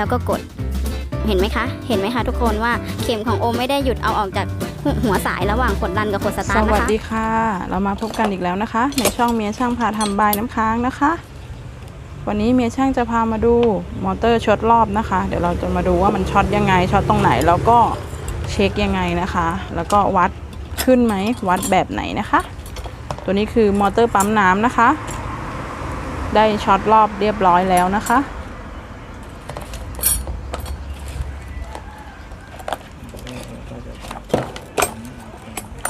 แล้วก็กด เห็นไหมคะ เห็นไหมคะทุกคนว่าเข็มของโอมไม่ได้หยุดเอาออกจากหัวสายระหว่างกดรันกับกดสตาร์ทวัสนะคะดีค่ะ เรามาพบกันอีกแล้วนะคะ ในช่องเมียช่างพาทำบายน้ำค้างนะคะ วันนี้เมียช่างจะพามาดูมอเตอร์ช็อตรอบนะคะ เดี๋ยวเราจะมาดูว่ามันช็อตยังไงช็อตตรงไหนแล้วก็เช็คยังไงนะคะ แล้วก็วัดขึ้นไหมวัดแบบไหนนะคะ ตัวนี้คือมอเตอร์ปั๊มน้ำนะคะ ได้ช็อตรอบเรียบร้อยแล้วนะคะ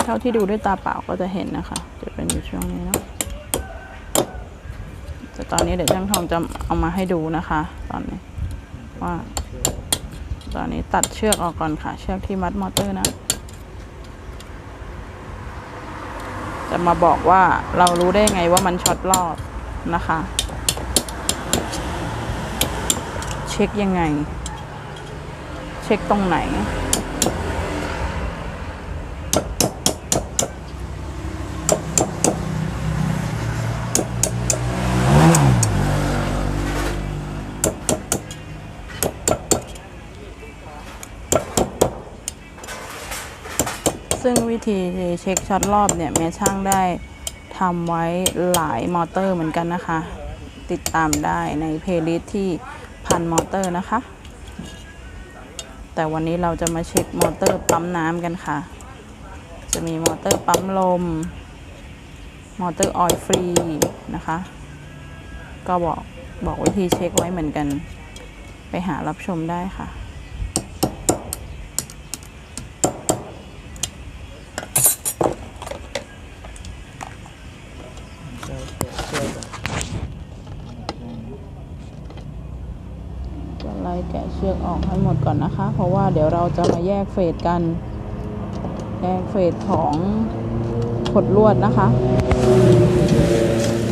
เท่าที่ดูด้วยตาเปล่าก็จะเห็นนะคะ จะเป็นอยู่ช่วงนี้เนาะแต่ตอนนี้เดี๋ยวช่างทองจะเอามาให้ดูนะคะ ตอนนี้ว่า ตอนนี้ตัดเชือกออกก่อนค่ะ เชือกที่มัดมอเตอร์นะ จะมาบอกว่าเรารู้ได้ไงว่ามันช็อตรอบนะคะ เช็คยังไง เช็คตรงไหน ซึ่เช็คช็อตรอบเนี่ยแม่ช่างได้ทำไว้หลายมอเตอร์เหมือนกันนะคะ ติดตามได้ในเพลย์ลิสต์ที่พันมอเตอร์นะคะ แต่วันนี้เราจะมาเช็คมอเตอร์ปั๊มน้ำกันค่ะ จะมีมอเตอร์ปั๊มลม มอเตอร์ออยล์ฟรีนะคะ ก็บอกบอกวิธีเช็คไว้เหมือนกัน ไปหารับชมได้ค่ะไล่แกะเชือกออกให้หมดก่อนนะคะ เพราะว่าเดี๋ยวเราจะมาแยกเฟสกัน แยกเฟสของขดลวดนะคะ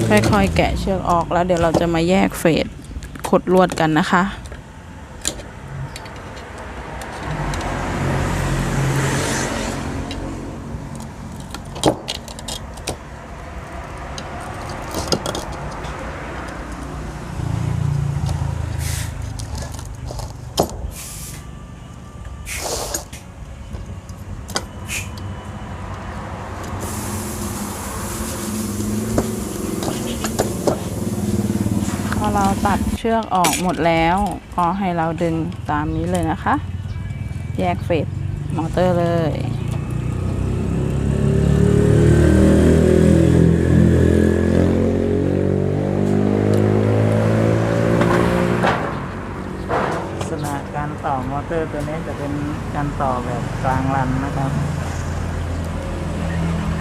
ค่อยๆแกะเชือกออกแล้วเดี๋ยวเราจะมาแยกเฟสขดลวดกันนะคะ พอเราตัดเชือกออกหมดแล้วก็ให้เราดึงตามนี้เลยนะคะ แยกเฟสมอเตอร์เลยลักการต่อมอเตอร์ตัวนี้จะเป็นการต่อแบบกลางรันนะครับ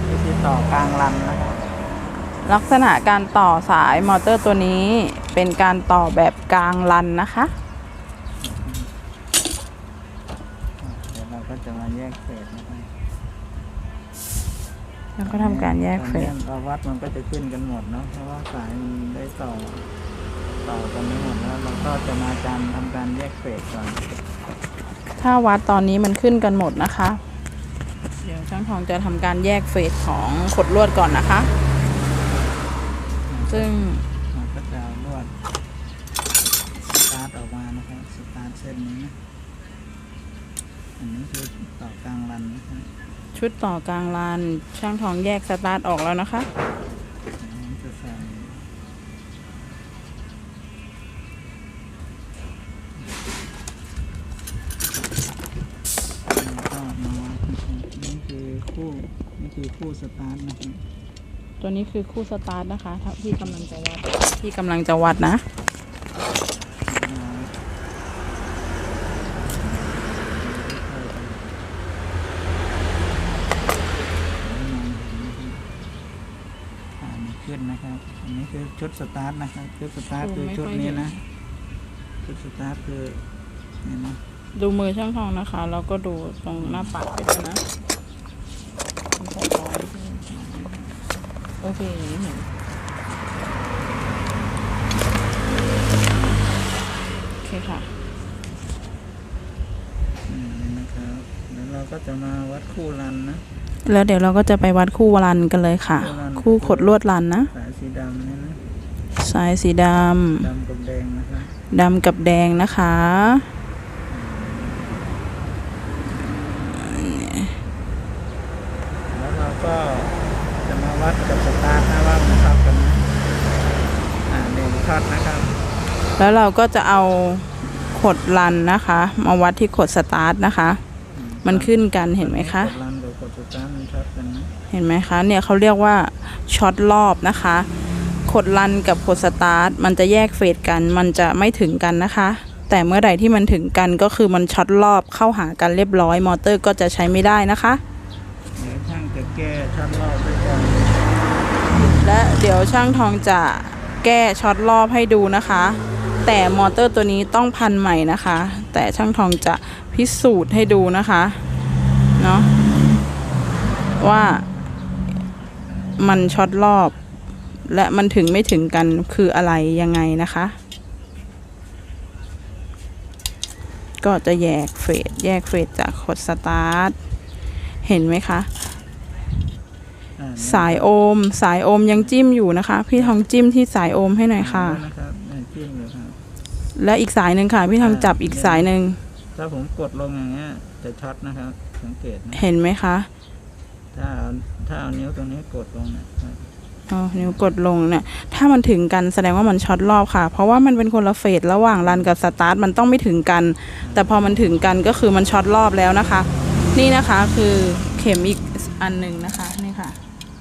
วิธีต่อกลางรันนะครับ ลักษณะการต่อสายมอเตอร์ตัวนี้เป็นการต่อแบบกลางรันนะคะ เดี๋ยวเราก็จะมาแยกเฟสนะครับแล้วก็ทำการแยกเฟตอนสถ้าวัดมันก็จะขึ้นกันหมดเนาะ เพราะว่าสายมันได้ต่อ ต่อกันไม่หมดแล้ว เราก็จะมาการทำการแยกเฟสก่อน ถ้าวัดตอนนี้มันขึ้นกันหมดนะคะ เดี๋ยวช่างทองจะทำการแยกเฟสของขดลวดก่อนนะคะ ซึ่งเราก็จะเอาลวดสตาร์ทออกมานะครับสตาร์ทเส้นนี้นะอันนี้คือต่อกลางรันนะครับชุดต่อกลางลานช่างทองแยกสตาร์ทออกแล้วนะคะผมจะใส่แล้วก็มาวัดนะครับนี่คือคู่นี่คือคู่สตาร์ทนะครับ ตัวนี้คือคู่สตาร์ทนะคะที่กำลังจะวัดที่กำลังจะวัดนะ อ่ามีขึ้นนะครับ อันนี้คือชุดสตาร์ทนะครับ ชุดสตาร์ทโอ้คือไม่ชุดค่อยนี้เห็นนะ ชุดสตาร์ทคือนี่นะ ดูมือช่างทองนะคะ แล้วก็ดูตรงหน้าปัดไปด้วยนะ โอเคอย่างนี้เห็นโอเคค่ะอืมนี่นะครับแล้วเราก็จะมาวัดคู่รันนะแล้วเดี๋ยวเราก็จะไปวัดคู่รันกันเลยค่ะ คู่ขดลวดรันนะสายสีดำนี่นะสายสีดดำกับแดงนะครับำดำกับแดงนะคะแล้วเราก็ จะมาวัดกับสตาร์ทนะว่ามันเข้ากันไหมอ่าหนึ่งช็อตนะครับแล้วเราก็จะเอาขดรันนะคะ มาวัดที่ขดสตาร์ทนะคะ มันขึ้นกันเห็นไหมคะกดรันกับกดสตาร์ทมันช็อตกันนะเห็นไหมคะเนี่ยเขาเรียกว่าช็อตรอบนะคะขดรันกับขดสตาร์ทมันจะแยกเฟสกัน มันจะไม่ถึงกันนะคะ แต่เมื่อใดที่มันถึงกันก็คือมันช็อตรอบเข้าหากันเรียบร้อย มอเตอร์ก็จะใช้ไม่ได้นะคะเดี๋ยวช่างจะแก้ช็อตรอบด้วยกัน และเดี๋ยวช่างทองจะแก้ช็อตรอบให้ดูนะคะ แต่มอเตอร์ตัวนี้ต้องพันใหม่นะคะ แต่ช่างทองจะพิสูจน์ให้ดูนะคะเนาะว่ามันช็อตรอบ และมันถึงไม่ถึงกันคืออะไรยังไงนะคะ ก็จะแยกเฟสแยกเฟสจากขดสตาร์ทเห็นไหมคะ สายโอม สายโอมยังจิ้มอยู่นะคะ พี่ทองจิ้มที่สายโอมให้หน่อยค่ะ นะครับเนี่ยจิ้มอยู่ครับและอีกสายหนึ่งค่ะ พี่ทองจับอีกสายหนึ่งถ้าผมกดลงอย่างเงี้ยจะช็อตนะครับ สังเกตนะเห็นไหมคะถ้าเอาถ้าเอานิ้วตรงนี้กดลงเนะครับเอานิ้วกดลงเนี่ยถ้ามันถึงกันแสดงว่ามันช็อตรอบค่ะ เพราะว่ามันเป็นคนละเฟสระหว่างรันกับสตาร์ทมันต้องไม่ถึงกัน แต่พอมันถึงกันก็คือมันช็อตรอบแล้วนะคะ นี่นะคะคือเข็มอีกอันหนึ่งนะคะนี่ค่ะ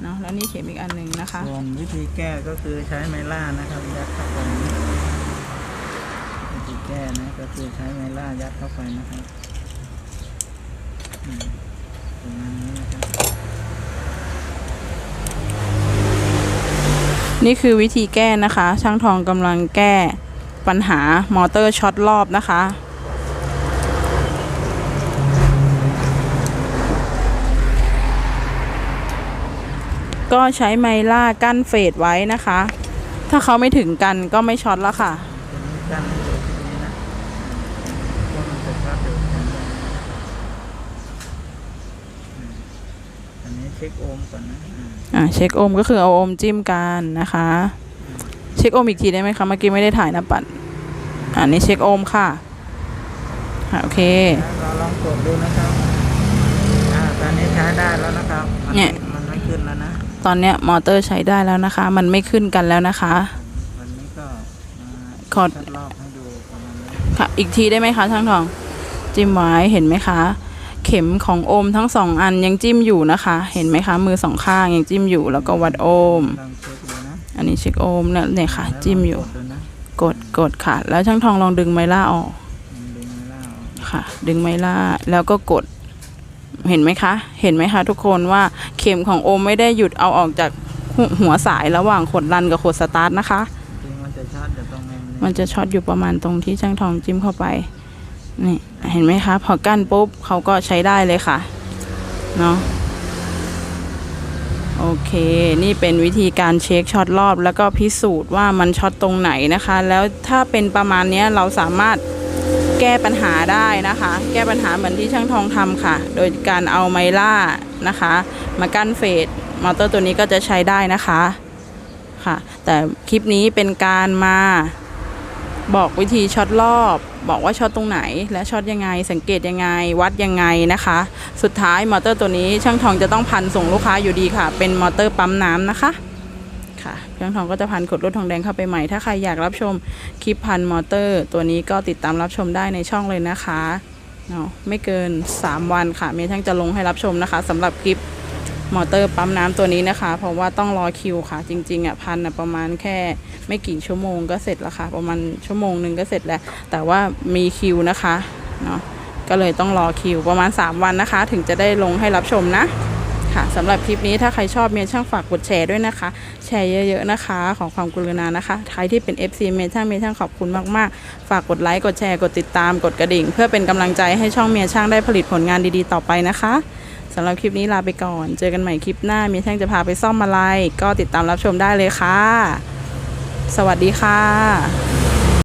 เนาะแล้วนี่เข็มอีกอันหนึ่งนะคะส่วนวิธีแก้ก็คือใช้ไมล่านะครับยัดเข้าไปวิธีแก้นะก็คือใช้ไมล่ายัดเข้าไปนะครับอืมประมาณนี้นะครับนี่คือวิธีแก้นะคะ ช่างทองกำลังแก้ปัญหามอเตอร์ช็อตรอบนะคะ ก็ใช้ไมล่ากั้นเฟสไว้นะคะ ถ้าเขาไม่ถึงกันก็ไม่ช็อตแล้วค่ะจะมีกันอยู่ที่นี้นะพวกมันจะช็อตอยู่แข็งแรงอืมอันนี้เช็คโอห์มก่อนนะอ่าอ่าเช็คโอห์มก็คือเอาโอห์มจิ้มกันนะคะ เช็คโอห์มอีกทีได้ไหมคะเมื่อกี้ไม่ได้ถ่ายหนะปัดอันนี้เช็คโอห์มค่ะอ่าโอเคเราลองกดดูนะครับอ่าตอนนี้ใช้ได้แล้วนะครับมัเนี่ย ตอนเนี้ยมอเตอร์ใช้ได้แล้วนะคะ มันไม่ขึ้นกันแล้วนะคะ วันนี้ก็มาขอ ทดรอบให้ดูประมาณนี้ค่ะอีกทีได้ไหมคะช่างทอง จิ้มไว้เห็นไหมคะ เข็มของโอมทั้งสองอันยังจิ้มอยู่นะคะ เห็นไหมคะ มือสองข้างยังจิ้มอยู่ แล้วก็วัดโอม ลองเช็คดูนะอันนี้เช็คโอมเนี่ยเนี่ยค่ะ แล้วจิ้มอยู่ลงกดดูนะกดกดค่ะ แล้วช่างทองลองดึงไมล่าออกมันดึงไม่เล่าค่ะ ดึงไมล่าแล้วก็กด เห็นไหมคะ เห็นไหมคะ ทุกคนว่าเข็มของโอมไม่ได้หยุดเอาออกจากหัวหัวสายระหว่างขดรันกับขดสตาร์ทนะคะจริงมันจะช็อตอยู่ตรงนี้มันจะช็อตอยู่ประมาณตรงที่ช่างทองจิ้มเข้าไป นี่เห็นไหมคะ พอกั้นปุ๊บเขาก็ใช้ได้เลยค่ะ เนาะโอเค นี่เป็นวิธีการเช็คช็อตรอบ แล้วก็พิสูจน์ว่ามันช็อตตรงไหนนะคะ แล้วถ้าเป็นประมาณเนี้ยเราสามารถ แก้ปัญหาได้นะคะ แก้ปัญหาเหมือนที่ช่างทองทำค่ะ โดยการเอาไมล่านะคะ มากั้นเฟสมอเตอร์ตัวนี้ก็จะใช้ได้นะคะค่ะ แต่คลิปนี้เป็นการมาบอกวิธีช็อตรอบ บอกว่าช็อตตรงไหน และช็อตยังไง สังเกตยังไง วัดยังไงนะคะ สุดท้ายมอเตอร์ตัวนี้ช่างทองจะต้องพันส่งลูกค้าอยู่ดีค่ะ เป็นมอเตอร์ปั๊มน้ำนะคะ ค่ะช่างทองก็จะพันขดลวดทองแดงเข้าไปใหม่ ถ้าใครอยากรับชมคลิปพันมอเตอร์ ตัวนี้ก็ติดตามรับชมได้ในช่องเลยนะคะเนาะไม่เกิน 3 วันค่ะเมย์ช่างจะลงให้รับชมนะคะสำหรับคลิปมอเตอร์ปั๊มน้ำตัวนี้นะคะ เพราะว่าต้องรอคิวค่ะ จริงๆอะพันอะประมาณแค่ไม่กี่ชั่วโมงก็เสร็จแล้วค่ะ ประมาณชั่วโมงหนึ่งก็เสร็จแล้ว แต่ว่ามีคิวนะคะเนาะก็เลยต้องรอคิวประมาณ 3 วันนะคะ ถึงจะได้ลงให้รับชมนะ ค่ะสำหรับคลิปนี้ถ้าใครชอบเมย์ช่างฝากกดแชร์ด้วยนะคะ แชร์เยอะๆนะคะ ของความกรุณานะคะใครที่เป็น FC เมย์ช่างเมย์ช่างขอบคุณมากๆ ฝากกดไลค์กดแชร์กดติดตามกดกระดิ่ง เพื่อเป็นกำลังใจให้ช่องเมียช่างได้ผลิตผลงานดีๆต่อไปนะคะสำหรับคลิปนี้ลาไปก่อน เจอกันใหม่คลิปหน้าเมียช่างจะพาไปซ่อมอะไรก็ติดตามรับชมได้เลยค่ะ สวัสดีค่ะ